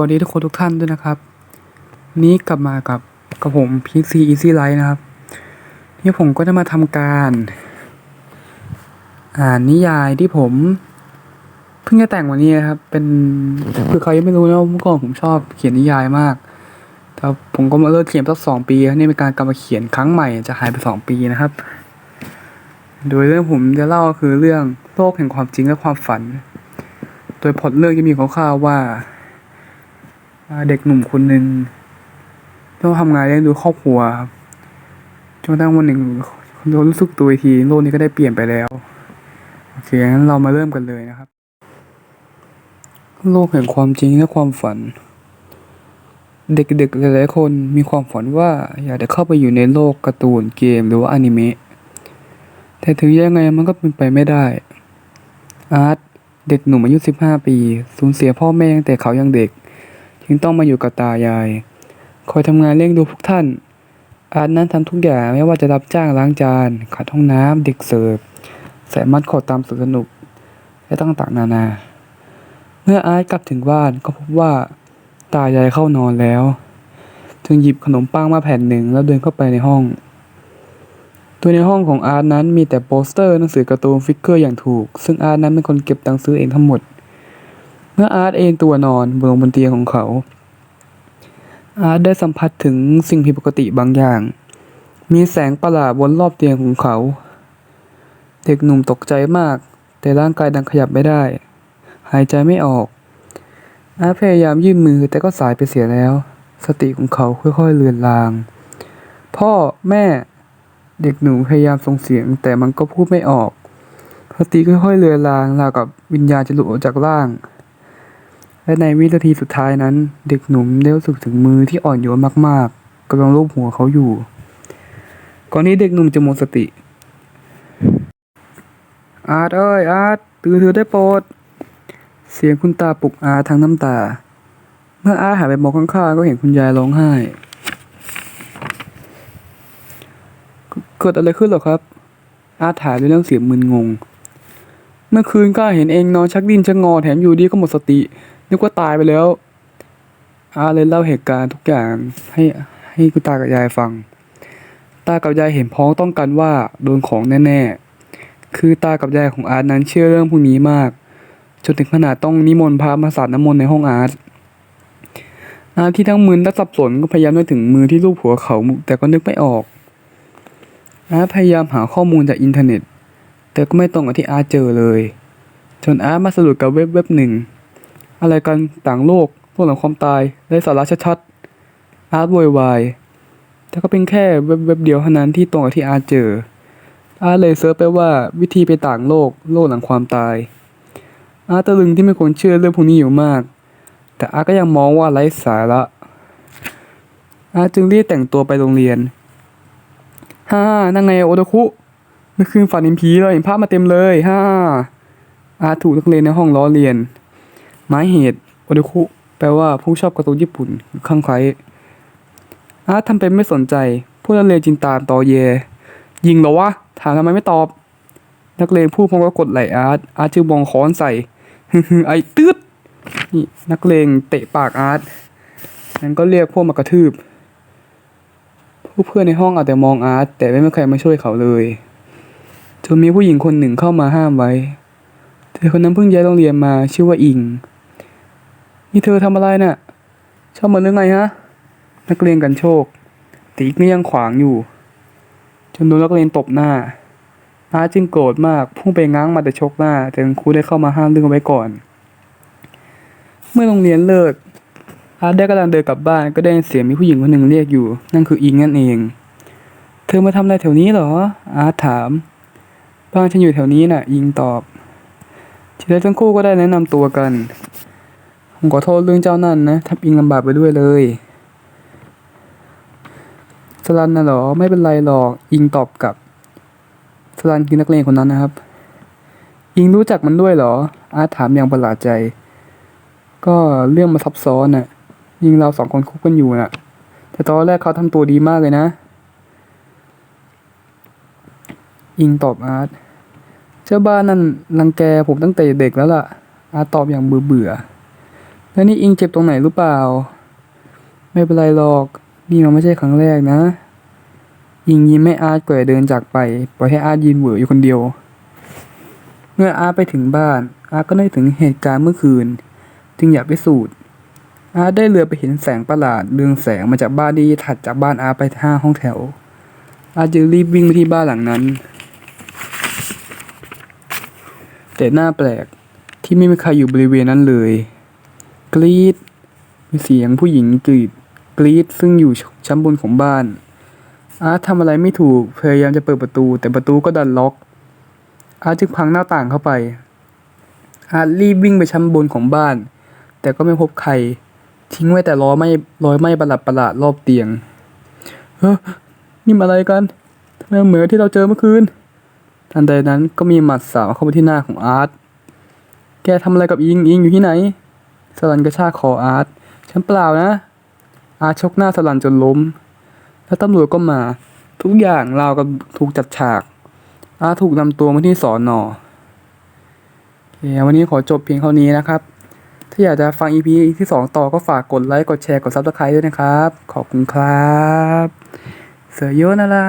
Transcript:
วัสดีทุกคนทุกท่านด้วยนะครับ นี้กลับมากับกับผม PC Easy Life นะครับ ที่ผมก็จะมาทำการ อ่านนิยายที่ผม เพิ่งจะแต่งวันนี้นะครับ เป็นคือใครยังไม่รู้นะเมื่อก่อนผมชอบเขียนนิยายมากแต่ผมก็มาเลิกเขียนสักสองปีนี่เป็นการกลับมาเขียนครั้งใหม่จะหายไปสองปีนะครับ โดยเรื่องผมจะเล่าคือเรื่องโลกแห่งความจริงและความฝัน โดยพล็อตเรื่องจะมีคร่าวๆว่าอ่า เด็กหนุ่มคนหนึ่งต้องทำงานเลี้ยงดูครอบครัวครับจนกระทั่งวันหนึ่งเขารู้สึกตัวอีกทีโลกนี้ก็ได้เปลี่ยนไปแล้วโอเคงั้นเรามาเริ่มกันเลยนะครับ โลกแห่งความจริงและความฝัน เด็กๆหลายๆคนมีความฝันว่าอยากจะเข้าไปอยู่ในโลกการ์ตูนเกมหรือว่าอนิเมะแต่ถึงยังไงมันก็เป็นไปไม่ได้ อาร์ตเด็กหนุ่มอายุ 15 ปี สูญเสียพ่อแม่ตั้งแต่เขายังเด็ก จึงต้องมาอยู่กับตายาย คอยทำงานเลี้ยงดูพวกท่าน อาร์ตนั้นทำทุกอย่างไม่ว่าจะรับจ้างล้างจานขัดห้องน้ำเด็กเสิร์ฟใส่มัดขอดตามสวนสนุก และตั้งต่างนานา เมื่ออาร์ตกลับถึงบ้านก็พบว่า ตายายเข้านอนแล้ว จึงหยิบขนมปังมาแผ่นหนึ่งแล้วเดินเข้าไปในห้องตัวในห้องของอาร์ตนั้นมีแต่โปสเตอร์หนังสือการ์ตูนฟิกเกอร์อย่างถูก ซึ่งอาร์ตนั้นเป็นคนเก็บตังค์ซื้อเองทั้งหมด เมื่ออาร์ตเอนตัวนอนบนบนเตียงของเขา อาร์ตได้สัมผัสถึงสิ่งผิดปกติบางอย่าง มีแสงประหลาดวนรอบเตียงของเขา เด็กหนุ่มตกใจมาก แต่ร่างกายดังขยับไม่ได้ หายใจไม่ออก อาร์ตพยายามยื่นมือแต่ก็สายไปเสียแล้ว สติของเขาค่อยๆเลือนลาง พ่อแม่ เด็กหนุ่มพยายามส่งเสียง แต่มันก็พูดไม่ออกสติค่อยๆเลือนลางราวกับวิญญาณจะหลุดออกจากร่าง และในวินาทีสุดท้ายนั้น เด็กหนุ่มได้รู้สึกถึงมือที่อ่อนโยนมากๆกำลังลูบหัวเขาอยู่ ก่อนที่เด็กหนุ่มจะหมดสติ อาร์ตเอ้ยอาร์ตตื่นเถอได้โปรด เสียงคุณตาปลุกอาร์ตทั้งน้ำตา เมื่ออาร์ตหันไปมองข้างๆก็เห็นคุณยายร้องไห้ เกิดอะไรขึ้นหรอครับ อาร์ตถามด้วยน้ำเสียงมึนงง เมื่อคืนข้าเห็นเองนอนชักดิ้นชักงอแถมอยู่ดีก็หมดสติ นึกว่าตายไปแล้วอาร์เลยเล่าเหตุการณ์ทุกอย่างให้ให้คุณตากับยายฟัง ตากับยายเห็นพ้องต้องกันว่าโดนของแน่ๆ คือตากับยายของอาร์ตนั้นเชื่อเรื่องพวกนี้มาก จนถึงขนาดต้องนิมนต์พระมาสาดน้ำมนต์ในห้องอาร์ตอาร์ตที่ทั้งมึนและสับสนก็พยายามนึกถึงมือที่ลูบหัวเขา แต่ก็นึกไม่ออก อาร์ตพยายามหาข้อมูลจากอินเทอร์เน็ต แต่ก็ไม่ตรงกับที่อาร์ตเจอเลย จนอาร์ตมาสะดุดกับเว็บเว็บหนึ่ง อะไรกันต่างโลกโลกหลังความตายไร้สาระชัดๆ อาร์ตโวยวายแต่ก็เป็นแค่เว็บเว็บเดียวเท่านั้นที่ตรงกับที่อาร์ตเจอ อาร์ตเลยเซิร์ชไปว่าวิธีไปต่างโลกโลกหลังความตาย อาร์ตตะลึงที่ไม่ควรเชื่อเรื่องพวกนี้อยู่มาก แต่อาร์ตก็ยังมองว่าไร้สาระ อาร์ตจึงรีบแต่งตัวไปโรงเรียนฮ่านั่งไงโอโดคุเมื่อคืนฝันเห็นผีเลยเห็นภาพมาเต็มเลยฮ่าอาร์ตถูกนักเรียนในห้องล้อเลียน หมายเหตุโอโดคุแปลว่าผู้ชอบการ์ตูนญี่ปุ่นคลั่งไคล้อาร์ตทำเป็นไม่สนใจผู้นักเรียนจินตามต่อเย ยิงเหรอวะ ถามทำไมไม่ตอบ นักเรียนพูดพร้อมกับกดไหลอาร์ตอาร์ตจึงมองค้อนใส่ไอ้ตืดนี่นักเลงเตะปากอาร์ตนั้นก็เรียกพวกมากระทืบ ผู้เพื่อนในห้องอาจจะมองอาร์ตแต่ไม่มีใครมาช่วยเขาเลยจนมีผู้หญิงคนหนึ่งเข้ามาห้ามไว้ เธอคนนั้นเพิ่งย้ายโรงเรียนมาชื่อว่าอิง นี่เธอทำอะไรน่ะชอบมันหรือไงฮะ นักเรียนกันโชค ตีก็ยังขวางอยู่ จนโดนนักเรียนตบหน้าอาร์จึงโกรธมากพุ่งไปง้างมาแต่ชกหน้า แต่คุณครูได้เข้ามาห้ามเรื่องไว้ก่อน เมื่อโรงเรียนเลิกอาร์ได้กำลังเดินกลับบ้านก็ได้เสียงมีผู้หญิงคนหนึ่งเรียกอยู่ นั่นคืออิงนั่นเอง เธอมาทำอะไรแถวนี้เหรอ อาร์ถามบ้านฉันอยู่แถวนี้น่ะ อิงตอบทีแรกทั้งคู่ก็ได้แนะนำตัวกัน ผมขอโทษเรื่องเจ้านั่นนะทำอิงลำบากไปด้วยเลยสลันน่ะเหรอ ไม่เป็นไรหรอก อิงตอบกลับสลันคือนักเรียนคนนั้นนะครับ อิงรู้จักมันด้วยเหรอ อาร์ตถามอย่างประหลาดใจ ก็เรื่องมาซับซ้อนน่ะ ยิงเราสองคนคบกันอยู่น่ะ แต่ตอนแรกเขาทำตัวดีมากเลยนะ อิงตอบอาร์ตเจ้าบ้านนั่นรังแกผมตั้งแต่เด็กแล้วล่ะ อาร์ตตอบอย่างเบื่อเบื่อ แล้วนี่อิงเจ็บตรงไหนหรือเปล่า ไม่เป็นไรหรอก นี่มันไม่ใช่ครั้งแรกนะ อิงยิ้มให้อาร์ตก่อนจะเดินจากไป ปล่อยให้อาร์ตยืนเหวออยู่คนเดียว เมื่ออาร์ตไปถึงบ้าน อาร์ตก็นึกถึงเหตุการณ์เมื่อคืน จึงอยากพิสูจน์ อาร์ตได้เรือไปเห็นแสงประหลาดเรืองแสงมาจากบ้านที่ถัดจากบ้านอาร์ตไปห้าห้องแถว อาร์ตจึงรีบวิ่งไปที่บ้านหลังนั้น แต่หน้าแปลกที่ไม่มีใครอยู่บริเวณนั้นเลย กรีดมีเสียงผู้หญิงกรีดกรีดซึ่งอยู่ชั้นบนของบ้าน อาร์ตทำอะไรไม่ถูกพยายามจะเปิดประตู แต่ประตูก็ดันล็อก อาร์ตจึงพังหน้าต่างเข้าไป อาร์ตรีบวิ่งไปชั้นบนของบ้าน แต่ก็ไม่พบใคร ทิ้งไว้แต่ล้อไม่รอยไหม้ประหลาดประหลาดรอบเตียงเฮ้อนี่มันอะไรกันทำไมเหมือนที่เราเจอเมื่อคืน ทันใดนั้นก็มีหมัดสาวเข้าไปที่หน้าของอาร์ตแกทำอะไรกับอิงอิงอยู่ที่ไหน สลันกระชากคออาร์ตฉันเปล่านะ อาร์ตชกหน้าสลันจนล้ม แล้วตำรวจก็มา ทุกอย่างราวกับถูกจัดฉาก อาร์ตถูกนำตัวมาที่สอนอโอเควันนี้ขอจบเพียงเท่านี้นะครับ ถ้าอยากจะฟัง EP ที่ 2 ต่อก็ฝากกดไลค์กดแชร์กด Subscribe ด้วยนะครับ ขอบคุณครับ เสือโยนาลา